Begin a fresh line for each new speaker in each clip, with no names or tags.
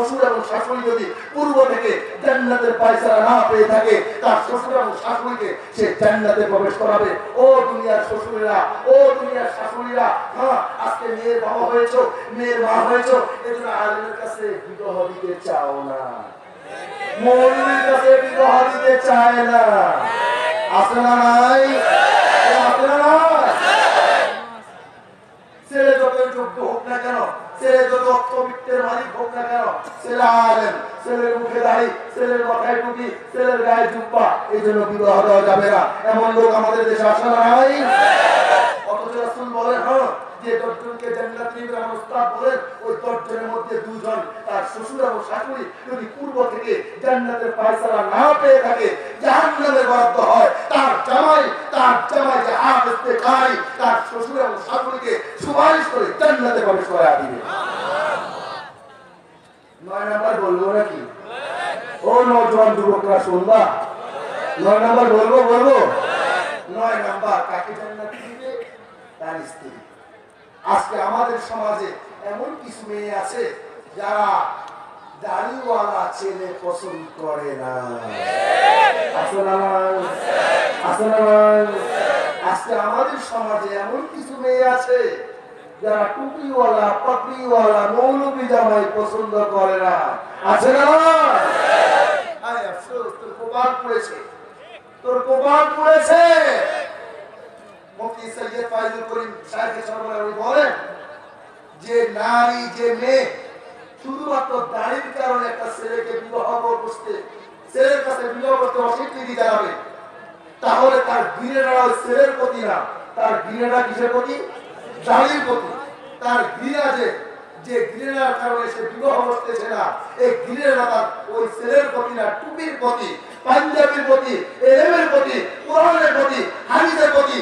শ্বশুর এবং শাশুড়ি যদি পূর্ব থেকে জান্নাতের পয়সা না পেয়ে থাকে, তার শ্বশুর এবং শাশুড়িকে সে জান্নাতে প্রবেশ করাবে। ও দুনিয়ার শ্বশুরেরা, ও দুনিয়ার শাশুড়িরা হ্যাঁ আজকে মেয়ের বাবা হয়েছো, মেয়ের মা হয়েছো এজন্য আলেমের কাছে বিবাহ দিতে চাও না। মৌলবীর কাছে বিবাহ দিতে চায় না। না নাই এ আছে না নাই ছেলে যত যোগ্য হোক না কেন ছেলে ছেলের ছেলের ছেলের গায়ে জুব্বা, এই জন্য বিবাহ দেওয়া যাবে না। এমন লোক আমাদের দেশে আসা নাই অথচ রাসূল বলেন হ্যাঁ যে দশজনকে জান্নাত ওই দশজনের মধ্যে দুজন, তার শ্বশুর এবং শাশুড়ি যদি পূর্ব থেকে জান্নাতের ফয়সালা না পেয়ে থাকে জাহান্নামে বরাদ্দ হয়। তার জামাই তার জামাই যে হাফেজতে খাই তার শ্বশুর এবং শাশুড়িকে সুপারিশ করে জান্নাতে প্রবেশ করে নয় নাম্বার বলব নাকি? ও নজওয়ান যুবকরা, শুনবা? নয় নাম্বার বলব বলব? নয় নাম্বার, কাকে জান্নাত দিবে? তার স্ত্রী। আজকে আমাদের সমাজে এমন কিছু মেয়ে আছে যারা দাড়িওয়ালা ছেলে পছন্দ করে না? আজকে আমাদের সমাজে এমন কিছু মেয়ে আছে যারা টুপিওয়ালা পাপড়িওয়ালা মৌলবী জামাই পছন্দ করে না। আছে না তোর কপাল পড়েছে। তোর কপাল পড়েছে। মুফতি সৈয়দ ফাইজুল করিম সাহেব সরবরাহ বলেন যে নারী, যে মেয়ে শুধুমাত্র দাড়ির কারণে একটা ছেলেকে বিবাহ করতে, ছেলের কাছে বিবাহ করতে অস্বীকৃতি জানাবে তাহলে তার ঘৃণাটা ছেলের প্রতি না, তার ঘৃণাটা কিসের প্রতি? দাড়ির প্রতি। তার ঘৃণা যে যে ঘৃণার কারণে সে বিবাহ করতেছে না, এই ঘৃণাটা ওই ছেলের প্রতি না, টুপির প্রতি, পাঞ্জাবির প্রতি, এলেমের প্রতি, কোরআনের প্রতি, হাদিসের প্রতি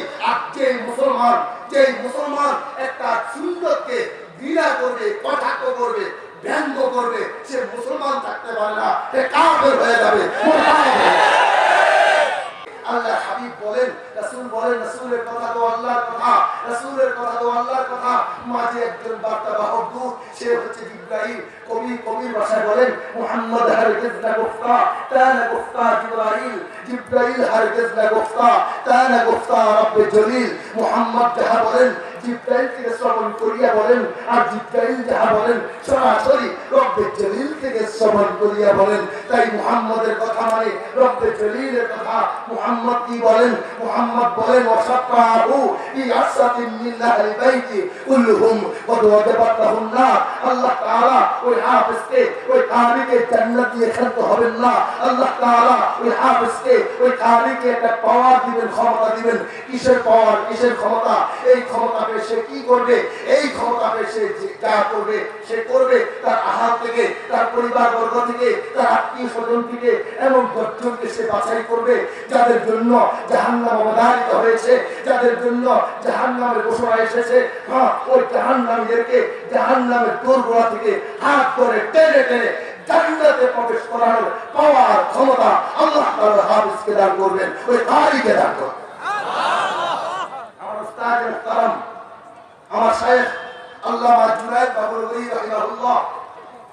মুসলমান যে মুসলমান একটা সুন্দরকে ঘৃণা করবে, কটাক্ষ করবে, ব্যঙ্গ করবে, সে মুসলমান থাকতে পারে না, সে কাফের হয়ে যাবে। আল্লাহ হাবিব বলেন রাসূল বলেন, রাসূলের কথা তো আল্লাহর কথা, রাসূলের কথা তো আল্লাহর কথা। মাঝে একজন বার্তা বাহক দূত, সে হচ্ছে জিব্রাইল। কবি, কবির ভাষায় বলেন, মুহাম্মদ হারগিজ না গুফতা তানা গুফতা জিব্রাইল। জিব্রাইল হারগিজ না গুফতা তানা গুফতা রব্বে জলিল। মুহাম্মদ যাহা বলেন জিব্রাইল থেকে শ্রবণ করিয়া বলেন, আর জিব্রাইল যাহা বলেন, সরাসরি রব্বে জলিল থেকে শ্রবণ করিয়া বলেন। তাই মুহাম্মদের কথা মানে রব্বে জলিলের কথা। মুহাম্মদ কি বলেন? মুহাম্মদ বলেন ওয়াসাফাহু ফি আসাতিন মিন বাইতি কুল্লুহুম কদ ওয়াজাবাত লাহুম নার আল্লাহ তাআলা ওই হাফেজকে, ওই কারিকে জান্নাত দিয়ে খেলতে হবেন না। আল্লাহ তাআলা ওই হাফেজকে, ওই কারিকে একটা পাওয়ার দিবেন, ক্ষমতা দিবেন। কিসের পাওয়ার কিসের ক্ষমতা? এই ক্ষমতা পেয়ে সে কি করবে? এই ক্ষমতা পেয়ে সে যা করবে, সে করবে, তার আহার থেকে, তার পরিবার থেকে, তার আত্মীয় স্বজন থেকে এবং দশজনকে সে বাছাই করবে যাদের জন্য জাহান্নাম অবধারিত হয়েছে, যাদের জন্য জাহান্নামের ঘোষণা এসেছে। হ্যাঁ ওই জাহান্নামীদেরকে জাহান্নামের দোরগোড়া থেকে হাত ধরে টেনে টেনে জান্নাতে প্রবেশ আল্লাহ তাআলা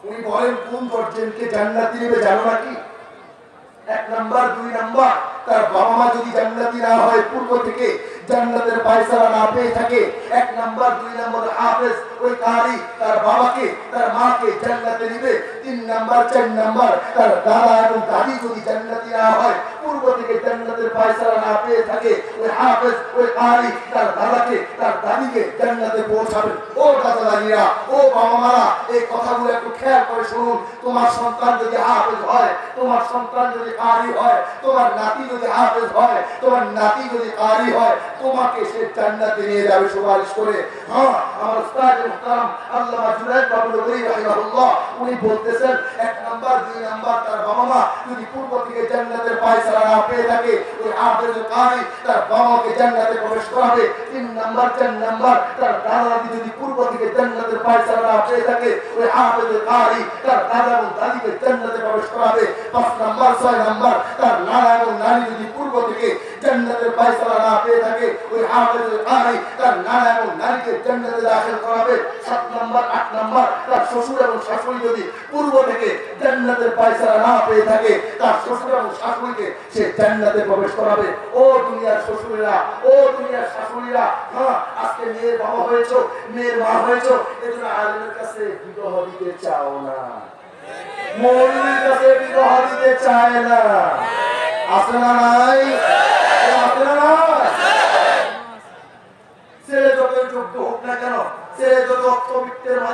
উনি বলেন কোন দশজনকে জান্নাতি নেবে, জানো নাকি? এক নাম্বার, দুই নাম্বার, তার বাবা মা যদি জান্নাতি না হয়, পূর্ব থেকে জান্নাতের পায়সারা না পেয়ে থাকে। এক নাম্বার, দুই নাম্বার হাফেজ ওই কারি তার বাবাকে, তার মাকে জান্নাতে নিবে। তিন নাম্বার, চার নাম্বার তার দাদা এবং দাদি যদি জান্নাতি না হয়, পূর্ব থেকে জান্নাতের পায়সারা না পেয়ে থাকে, ওই হাফেজ, ওই কারি তার দাদাকে, তার দাদিকে জান্নাতে পৌঁছাবেন ও দাদা দাদিরা, ও বাবা মারা, এই কথাগুলো একটু খেয়াল করে শুনুন। তোমার সন্তান যদি হাফেজ হয়, তোমার সন্তান যদি কারি হয়, তোমার নাতি যদি হাফেজ হয়, তোমার নাতি যদি কারি হয় তোমাকে সে জান্নাতে নিয়ে যাবে সুপারিশ করে। হ্যাঁ আমার উস্তাদ মুহতারাম আল্লামা জুনায়েদ বাবুল ওলি রাহিমাহুল্লাহ, উনি বলতেছেন, এক নাম্বার, দুই নাম্বার, তার বাবা মা যদি পূর্ব থেকে জান্নাতের পায়সারা না পেয়ে থাকে, ওই হাফেজ কারি তার বাবা মাকে জান্নাতে প্রবেশ করাবে। তিন নাম্বার, চার নাম্বার, তার দাদা যদি পূর্ব থেকে জান্নাতের পায়সারা না পেয়ে থাকে, ওই হাফেজ কারি তার দাদা এবং দাদিকে জান্নাতে প্রবেশ করাবে। পাঁচ নাম্বার, ছয় নাম্বার, তার নানা এবং নানি যদি পূর্ব থেকে জান্নাতের ফয়সালা না পেয়ে থাকে, ওই হাফেজুল কারি তার নানা এবং নারীকে জান্নাতে দাখিল করাবে। সাত নম্বর, আট নম্বর, তার শ্বশুর এবং শাশুড়ি যদি পূর্ব থেকে জান্নাতের ফয়সালা না পেয়ে থাকে, তার শ্বশুর এবং শাশুড়িকে সে জান্নাতে প্রবেশ করাবে। ও দুনিয়ার শ্বশুরেরা, ও দুনিয়ার শাশুড়িরা হ্যাঁ আজকে মেয়ের বাবা হয়েছো, মেয়ের মা হয়েছো এজন্য আলেমের কাছে বিবাহ দিতে চাও না। মৌলবীর কাছে বিবাহ দিতে চায় না। আছে না নাই এ আছে না নাই ছেলে যতই যোগ্য হোক না কেন ছেলে যত অর্থবিত্তের মালিক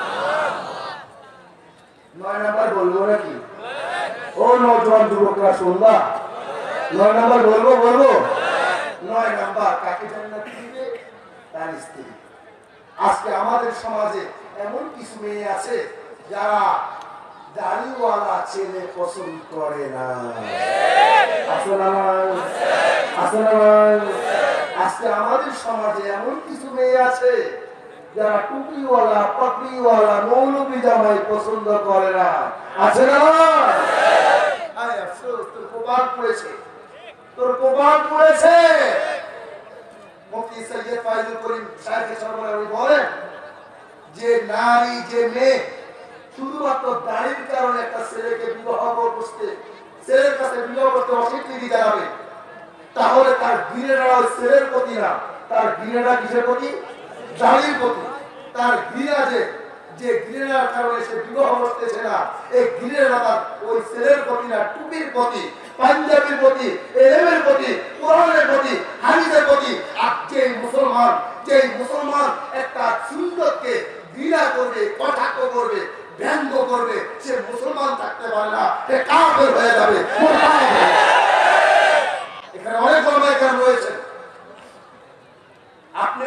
নয় নাম্বার বলব নাকি? ও নজওয়ান যুবকরা শুনবা? নয় নাম্বার বলব বলব? নয় নাম্বার কাকে জান্নাত দিবে? আজকে আমাদের সমাজে এমন কিছু মেয়ে আছে যারা দাড়িওয়ালা ছেলে পছন্দ করে না। আছে না? আছে না আজকে আমাদের সমাজে এমন কিছু মেয়ে আছে যারা টুপিওয়ালা পাগড়িওয়ালা মৌলবী জামাই পছন্দ করে না। আছে না? তোর কপাল পড়েছে। তোর যে নারী, যে মেয়ে, শুধুমাত্র দাড়ির কারণে একটা ছেলেকে বিবাহ করতে, ছেলের কাছে বিবাহ করতে অস্বীকৃতি জানাবে, তাহলে তার ওই ছেলের প্রতি না। তার ঘৃণাটা কিসের প্রতি? দাড়ির প্রতি তার ঘৃণা যে যে ঘৃণার কারণে সে বিবাহ করতেছে না, এই ঘৃণাটা তার ওই ছেলের প্রতি না, টুপির প্রতি, পাঞ্জাবির প্রতি, এলেমের প্রতি, কোরআনের প্রতি, হাদিসের প্রতি, আর যে মুসলমান যে মুসলমান একটা সুন্দরকে ঘৃণা করবে, কটাক্ষ করবে, ব্যঙ্গ করবে, সে মুসলমান থাকতে পারে না, সে কাফের হয়ে যাবে। এখানে অনেক কর্মায়কার রয়েছে আপনি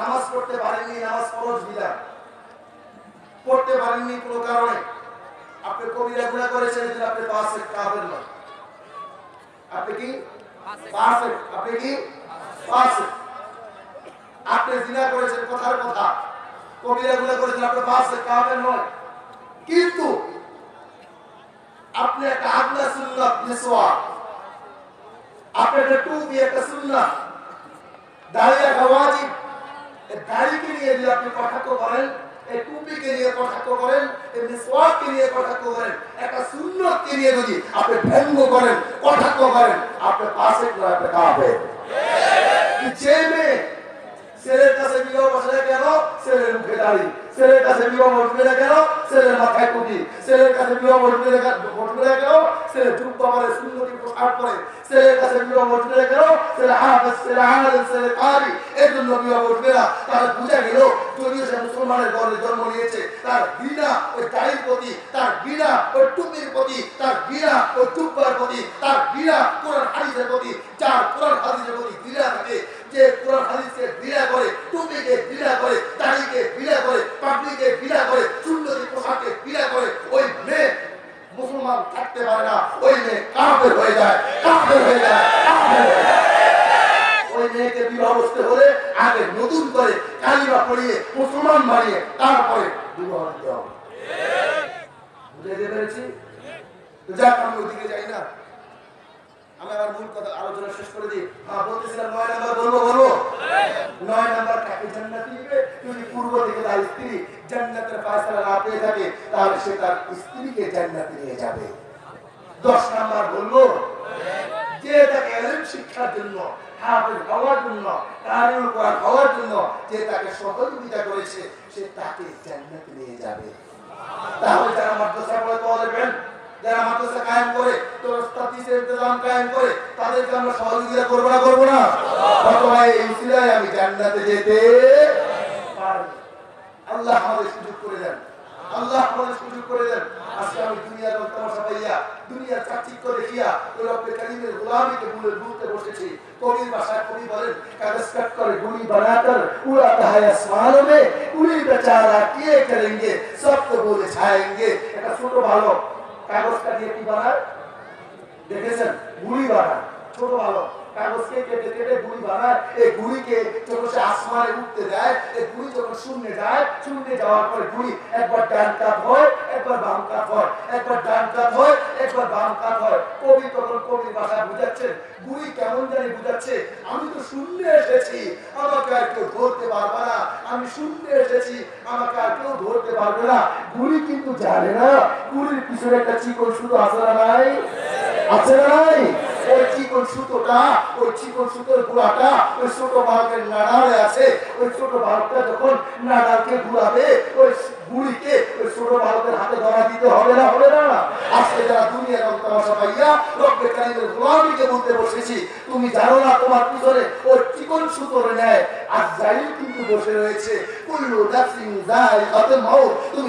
নামাজ পড়তে পারেননি নামাজ ফরজ বিধান। পড়তে পারেননি কোনো কারণে। আপনি কবিরা গুণা করেছেন এজন্য আপনি পাশে কাফের নয় আপনি কি? পাশে আপনি কি? পাশে আপনি জিনা করেছেন কথার কথা। কবিরা গুণা করেছেন আপনি পাশে কাফের নয় কিন্তু আপনি একটা আগলা সুন্নাত মিসওয়াক আপনি একটা টুপি একটা সুন্নাত। দাঁড়িয়ে রাখা ওয়াজিব। দাড়িকে নিয়ে যদি আপনি কটাক্ষ করেন এই টুপিকে নিয়ে কটাক্ষ করেন এই মিসওয়াককে নিয়ে কটাক্ষ করেন, একটা সুন্নতকে নিয়ে যদি আপনি ব্যঙ্গ করেন কটাক্ষ করেন, আপনি পাশে নয়, আপনি কাঁপে যে মেয়ে ছেলের কাছে বিবাহ বসে গেল ছেলের মুখে দাঁড়িয়ে ছেলের কাছে বিবাহ বসবে না ছেলের মাথায় টুপি ছেলের কাছে বিবাহ কেন বসবে না ছেলে চুপ করে সুন্দরী পোশাক পরে। ছেলের কাছে বিবাহ না কেন ছেলে ছেলে ছেলে কারি এর জন্য বিবাহ বসবে না বুঝা গেল, যদিও সে মুসলমানের জন্ম নিয়েছে, তার ঘৃণা ওই দাড়ির প্রতি, তার ঘৃণা ওই টুপির প্রতি, তার ঘৃণা ওই টুব্বার প্রতি, তার ঘৃণা কোরআন হাদিসের প্রতি, যার কোরআন হাদিসের প্রতি ঘৃণা থাকে, যে কোরআন হাদিসকে ঘৃণা করে নয় নাম্বার পূর্ব থেকে তার স্ত্রী জান্নাতের তাহলে সে তার স্ত্রীকে জান্নাতে নিয়ে যাবে। দশ নাম্বার বলব যে তাকে শিক্ষার জন্য তাদেরকে আমরা সহযোগিতা করব না করব না? উসিলায় আমি জান্নাতে যেতে আল্লাহ আমাদের সুযোগ করে দেন। আল্লাহ আমাদের সুযোগ করে দেন। আজকে আমি দুনিয়ার রং তামাশা পাইয়া ঠিক করে দিয়া ওই রব্বে কারিমের গোলামিকে মূলে ভুলতে বসেছি। কবির ভাষায় কবি বলেন, কাগজ করে গুলি বানাকর উড়া তাহায় আসমান মে উড়ি বেচারা কে করেঙ্গে? সব তো বলে ছায়েঙ্গে। এটা ছোট ভালো কাগজ কাটিয়ে কি বানায়? দেখেছেন? গুলি বানায়। ছোট ভালো কাগজকে কেটে কেটে গুড়ি বানায়, এই গুড়িকে যখন সে আসমানে উঠতে এই গুড়ি যখন শূন্যে যায়, শূন্যে যাওয়ার পরে গুড়ি একবার ডান হয়, একবার বাম হয়, একবার ডান হয়, একবার বাম হয়। কবি তখন কবির বুঝাচ্ছেন, গুড়ি কেমন জানি বুঝাচ্ছে, আমি তো শূন্যে এসেছি, আমাকে আর কেউ ধরতে পারবে না, আমি শূন্যে এসেছি, আমাকে আর কেউ ধরতে পারবে না। গুড়ি কিন্তু জানে না, গুড়ির পিছনে একটা চিকন শুধু আছে না নাই? আছে না নাই? ওই চিকন সুতোটা, ওই চিকন সুতোর গুড়াটা, ওই ছোট বালকের নাড়ালে আছে। ওই ছোট বালকটা যখন নাড়ালকে ঘুরাবে, ওই গুড়িকে কারিমের চিকন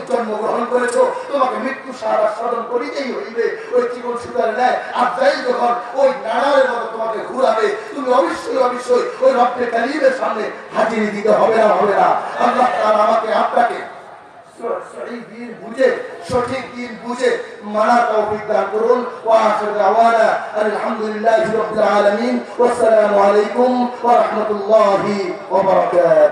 জন্মগ্রহণ করেছ, তোমাকে মৃত্যু সারা স্মরণ করিতেই হইবে। ওই জীবন সুতার নেয় আর যাই যখন ওই নাড়ারের মতো তোমাকে ঘুরাবে, তুমি অবশ্যই অবশ্যই ওই রব্বে কালিমের সামনে হাজিরি দিতে হবে না হবে না। আমাকে আপনাকে সঠিক দিন বুঝে সঠিক দিন বুঝে মানার তৌফিক দান করুন ওয়া আখির দাওয়ানা আলহামদুলিল্লাহি রাব্বিল আলামিন ওয়াসসালামু আলাইকুম ওয়া রাহমাতুল্লাহি ওয়া বারাকাতুহু